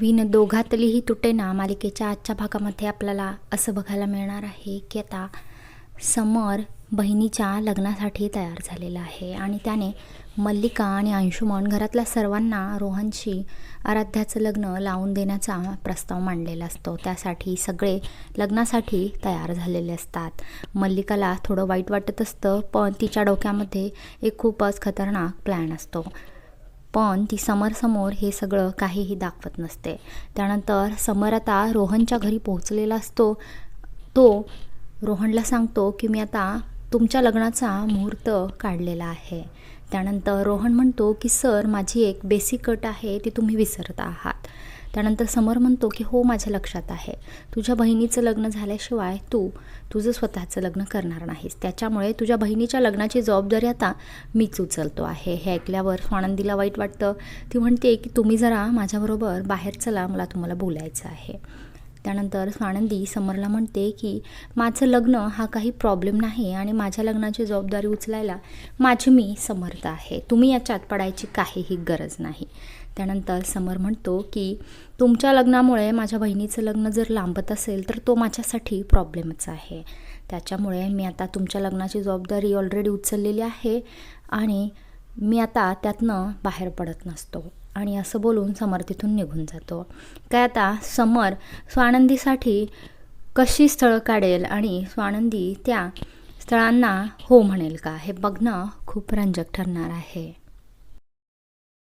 विण दोघातलीही तुटेना मालिकेच्या आजच्या भागामध्ये आपल्याला असं बघायला मिळणार आहे की आता समर बहिणीच्या लग्नासाठी तयार झालेला आहे. आणि त्याने मल्लिका आणि अंशुमन घरातल्या सर्वांना रोहनशी आराध्याचं लग्न लावून देण्याचा प्रस्ताव मांडलेला असतो. त्यासाठी सगळे लग्नासाठी तयार झालेले असतात. मल्लिकाला थोडं वाईट वाटत असतं पण तिच्या डोक्यामध्ये एक खूपच खतरनाक प्लॅन असतो. पण ती समरसमोर हे सगळं काहीही दाखवत नसते. त्यानंतर समर आता रोहनच्या घरी पोहोचलेला असतो. तो रोहनला सांगतो की मी आता तुमच्या लग्नाचा मुहूर्त काढलेला आहे. त्यानंतर रोहन म्हणतो की सर माझी एक बेसिक कट आहे ती तुम्ही विसरत आहात. त्यानंतर समर म्हणतो की हो माझ्या लक्षात आहे. तुझ्या बहिणीचं लग्न झाल्याशिवाय तू तुझं स्वतःचं लग्न करणार नाहीस. त्याच्यामुळे तुझ्या बहिणीच्या लग्नाची जबाबदारी आता मीच उचलतो आहे. हे ऐकल्यावर स्वानंदीला वाईट वाटतं. ती म्हणते की तुम्ही जरा माझ्याबरोबर बाहेर चला मला तुम्हाला बोलायचं आहे. त्यानंतर स्वानंदी समरला म्हणते की माझं लग्न हा काही प्रॉब्लेम नाही आणि माझ्या लग्नाची जबाबदारी उचलायला माझी मी समर्थ आहे. तुम्ही याच्यात पडायची काहीही गरज नाही. त्यानंतर समर म्हणतो की तुमच्या लग्नामुळे माझ्या बहिणीचं लग्न जर लांबत असेल तर तो माझ्यासाठी प्रॉब्लेमच आहे. त्याच्यामुळे मी आता तुमच्या लग्नाची जबाबदारी ऑलरेडी उचललेली आहे आणि मी आता त्यातनं बाहेर पडत नसतो. आणि असं बोलून समर तिथून निघून जातो. काय आता समर स्वानंदीसाठी कशी स्थळं काढेल आणि स्वानंदी त्या स्थळांना हो म्हणेल का? हे बघणं खूप रंजक ठरणार आहे.